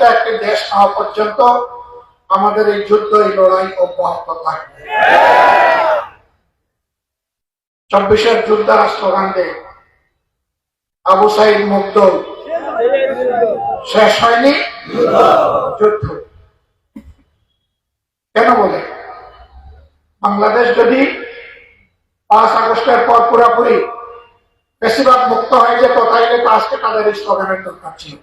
মুক্ত একটি দেশ হওয়া পর্যন্ত আমাদের এই যুদ্ধ, এই লড়াই অব্যাহত থাকবে। চব্বিশের যুদ্ধারা স্লোগান দেয় আবু সাইদ মুক্ত শেষ হয়নি? যুদ্ধ। কেন বলে? বাংলাদেশ যদি পাঁচ আগস্টের পর পুরোপুরি বেশিরভাগ মুক্ত হয়ে যেত, তাইলে তো আজকে তাদের স্লোগানের দরকার ছিল।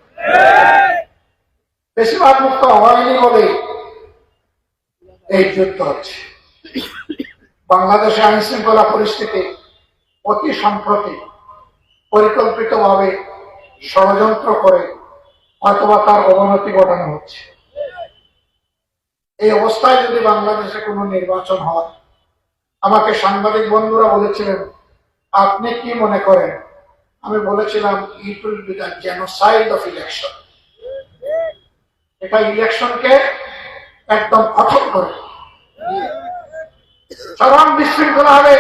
বেশিরভাগ মুক্ত হয়নি বলে এই যুদ্ধ হচ্ছে। বাংলাদেশে আইন শৃঙ্খলা পরিস্থিতি অতি সম্প্রতি পরিকল্পিতভাবে ষড়যন্ত্র করে অথবা তার অবনতি ঘটানো হচ্ছে। এই অবস্থায় যদি বাংলাদেশে কোনো নির্বাচন হয়, আমাকে সাংবাদিক বন্ধুরা বলেছিলেন, আপনি কি মনে করেন? আমি বলেছিলাম it will be the genocide of election এটা ইলেকশনকে একদম কঠোর করে। চরম বিশৃঙ্খলা হবে,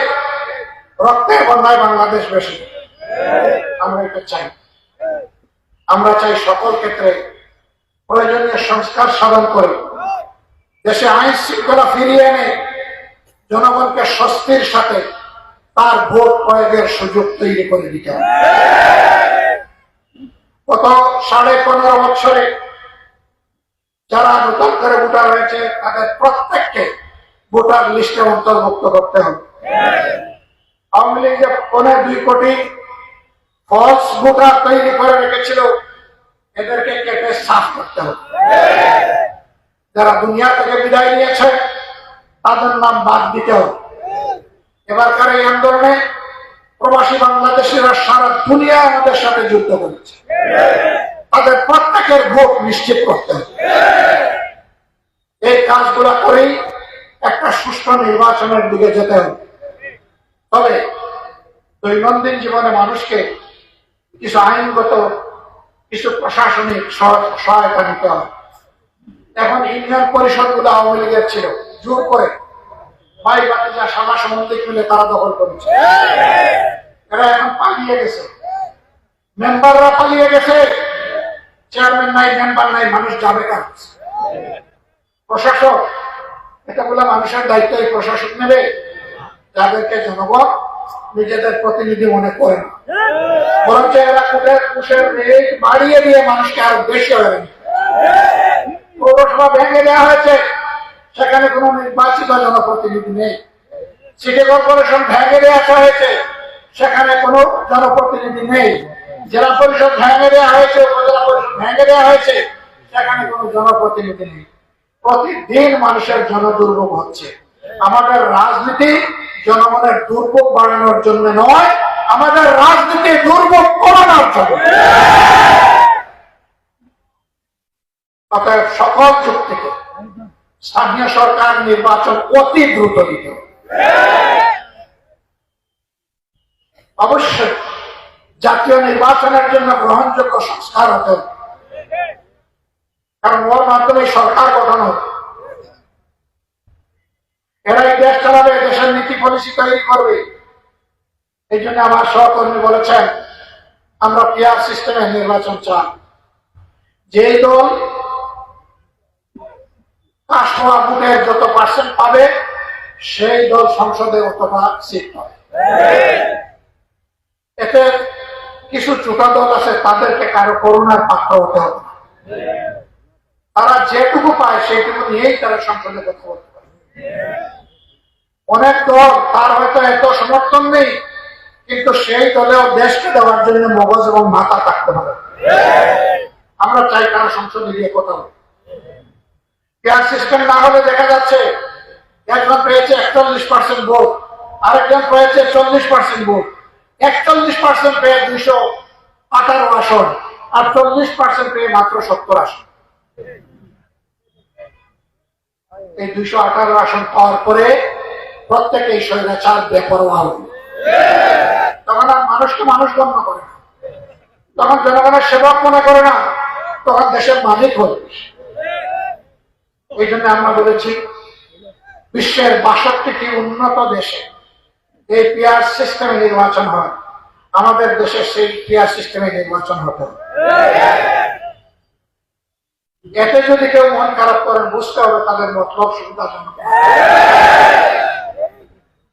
রক্তের বন্ধায় বাংলাদেশ বেশি। আমরা এটা চাই। আমরা চাই সকল ক্ষেত্রে প্রয়োজনীয় সংস্কার সাধন করে, দেশে আইন শৃঙ্খলা ফিরিয়ে এনে জনগণকে স্বস্তির সাথে তার ভোট প্রয়োগের সুযোগ তৈরি করে দিতে হবে। গত সাড়ে পনেরো বছরে যারা নতুন করে ভোটার হয়েছে, তাদের প্রত্যেককে ভোটার লিস্টে অন্তর্ভুক্ত করতে হবে। আওয়ামী লীগ যে পৌনে দুই কোটি ফলস ভোটার তৈরি করে রেখেছিল, এদেরকে কেটে সাফ করতে হবে। যারা দুনিয়া থেকে বিদায় নিয়েছে, তাদের নাম বাদ দিতে হবে। এবারকার এই আন্দোলনে প্রবাসী বাংলাদেশিরা সারা দুনিয়া আমাদের সাথে যুদ্ধ করেছে। তাদের প্রত্যেকের ভোট নিশ্চিত করতে হবে। এই কাজগুলো করেই একটা সুষ্ঠু নির্বাচনের দিকে যেতে হবে। তবে দৈনন্দিন জীবনে মানুষকে কিছু আইনগত কিছু প্রশাসনিক সহায়তা নিতে হবে। এখন ইউনিয়ন পরিষদগুলো আওয়ামী লীগের ছিল জোর করে ভাই বাতিজা সাদা সম্বন্ধিক মিলে তারা দখল করেছে। এরা এখন পালিয়ে গেছে। মেম্বাররা পালিয়ে গেছে। চেয়ারম্যান নাই মেম্বার নাই, মানুষ যাবে কাজ প্রশাসক, এটা বলে মানুষের দায়িত্ব এই প্রশাসক নেবে। যাদেরকে জনগণ নিজেদের প্রতিনিধি মনে করে না। বরঞ্চ এরা কুটের, কুশের রেট বাড়িয়ে দিয়ে মানুষকে আরও বেশি হয়ে পৌরসভা ভেঙে দেওয়া হয়েছে। সেখানে কোনো নির্বাচিত জনপ্রতিনিধি নেই। সিটি কর্পোরেশন ভেঙে দেওয়া হয়েছে। সেখানে কোনো জনপ্রতিনিধি নেই। জেলা পরিষদ ভেঙে দেওয়া হয়েছে, উপজেলা ভেঙে দেওয়া হয়েছে, সেখানে কোনো জনপ্রতিনিধি নেই। প্রতিদিন মানুষের জনদুর্ভোগ হচ্ছে। আমাদের রাজনীতি জনগণের দুর্ভোগ বাড়ানোর জন্য নয়, আমাদের রাজনীতি দুর্ভোগ কমানোর জন্য। অতএব সকল যুগ থেকে স্থানীয় সরকার নির্বাচন অতি দ্রুত দিতে অবশ্যই জাতীয় নির্বাচনের জন্য গ্রহণযোগ্য সংস্কার হতে হবে। কারণ ওর মাধ্যমে সরকার গঠন হবে এরাই দেশ চালাবে, দেশের নীতি পলিসি তৈরি করবে। এই জন্য আমার সহকর্মী বলেছেন, আমরা পিয়ার সিস্টেমে নির্বাচন চাই। যেই দল পাশ হওয়া ভোটের যত পার্সেন্ট পাবে, সেই দল সংসদে অতটা সিট পাবে। এতে কিছু চোটা দল আছে, তাদেরকে কারও করুণার পাত্র হতে হবে না। তারা যেটুকু পায় সেটুকু নিয়েই তারা সংসদে কথা বলতে পারে। অনেক দল, তার হয়তো এত সমর্থন নেই, কিন্তু সেই দলেও দেশকে দেওয়ার জন্য মগজ এবং মাথা থাকতে পারে আমরা চাই তারা সংসদে গিয়ে কথা বলে পেয়ার সিস্টেম না হলে দেখা যাচ্ছে একজন পেয়েছে একচল্লিশ পার্সেন্ট ভোট, আরেকজন পেয়েছে চল্লিশ পার্সেন্ট ভোট। একচল্লিশ পার্সেন্ট পেয়ে দুইশো আঠারো আসন, আর চল্লিশ পার্সেন্ট পেয়ে মাত্র সত্তর আসন। এই দুইশো আঠারো আসন পাওয়ার পরে প্রত্যেকে এই স্বৈরাচার বেপরোয়া হবে। তখন আর মানুষকে মানুষ গণ্য করে না। তখন জনগণের সেবক মনে করে না, তখন দেশের মালিক হবে এই জন্য আমরা বলেছি, বিশ্বের বাষট্টিটি উন্নত দেশে এই পিয়ার সিস্টেমে নির্বাচন হয়। আমাদের দেশে সেই পিয়ার সিস্টেমে নির্বাচন হতে এতে যদি কেউ মন খারাপ করেন বুঝতে হবে তাদের মতলব সুবিধাজনক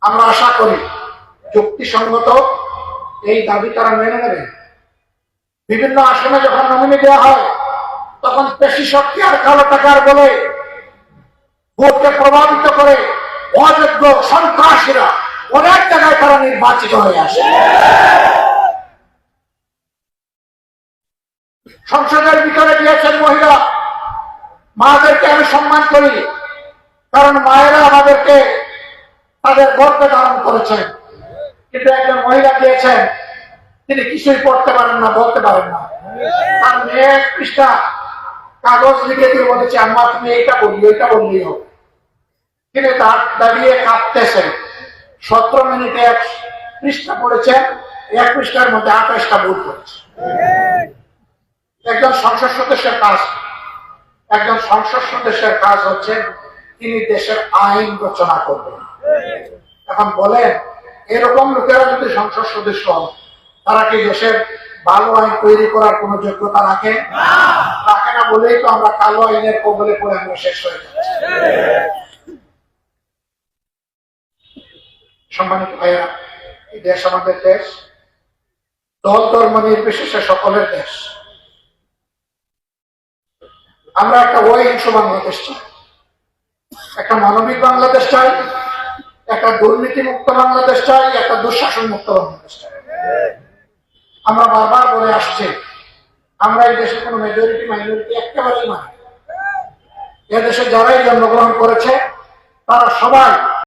আমরা আশা করি যুক্তিসঙ্গত এই দাবি তারা মেনে নেবে। বিভিন্ন আসনে যখন নমিনি দেওয়া হয়, তখন পেশি শক্তি আর কালো টাকার বলে ভোটকে প্রভাবিত করে অযোগ্য সন্ত্রাসীরা অনেক জায়গায় তারা নির্বাচিত হয়ে আসে। সংসদের ভিতরে গিয়েছেন মহিলা। মাদেরকে আমি সম্মান করি, কারণ মায়েরা আমাদেরকে তাদের গর্বে ধারণ করেছেন। কিন্তু একজন মহিলা গিয়েছেন তিনি কিছুই পড়তে পারেন না, বলতে পারেন না। তার মেয়ে পৃষ্ঠা কাগজ লিখে দিয়ে বলেছে, আম্মা, তুমি এইটা বললি, ওইটা বললি হোক। তিনি তার দাঁড়িয়ে কাঁদতেছেন। সতেরো মিনিটে এক পৃষ্ঠা পড়েছেন, এক পৃষ্ঠার মধ্যে আঠাশটা ভুল করেছে। একজন সংসদ সদস্যের কাজ একজন সংসদ সদস্যের কাজ হচ্ছে তিনি দেশের আইন রচনা করবেন। এখন বলেন, এরকম লোকেরা যদি সংসদ সদস্য হন তারা কি দেশের ভালো আইন তৈরি করার কোন যোগ্যতা রাখে? রাখে না বলেই তো আমরা কালো আইনের কবলে পড়ে আমরা শেষ হয়ে যাচ্ছি। সম্মানিত ভাইয়া এই দেশ আমাদের দেশ। দল ধর্ম নির্বিশেষে সকলের দেশ। আমরা একটা অহিংস বাংলাদেশ চাই। একটা মানবিক বাংলাদেশ চাই, একটা দুর্নীতি মুক্ত বাংলাদেশ চাই, একটা দুঃশাসন মুক্ত বাংলাদেশ চাই। আমরা বারবার বলে আসছি, আমরা এই দেশে কোনো মেজরিটি মাইনরিটি একেবারেই মানি এদেশে যারাই জন্মগ্রহণ করেছে, তারা সবাই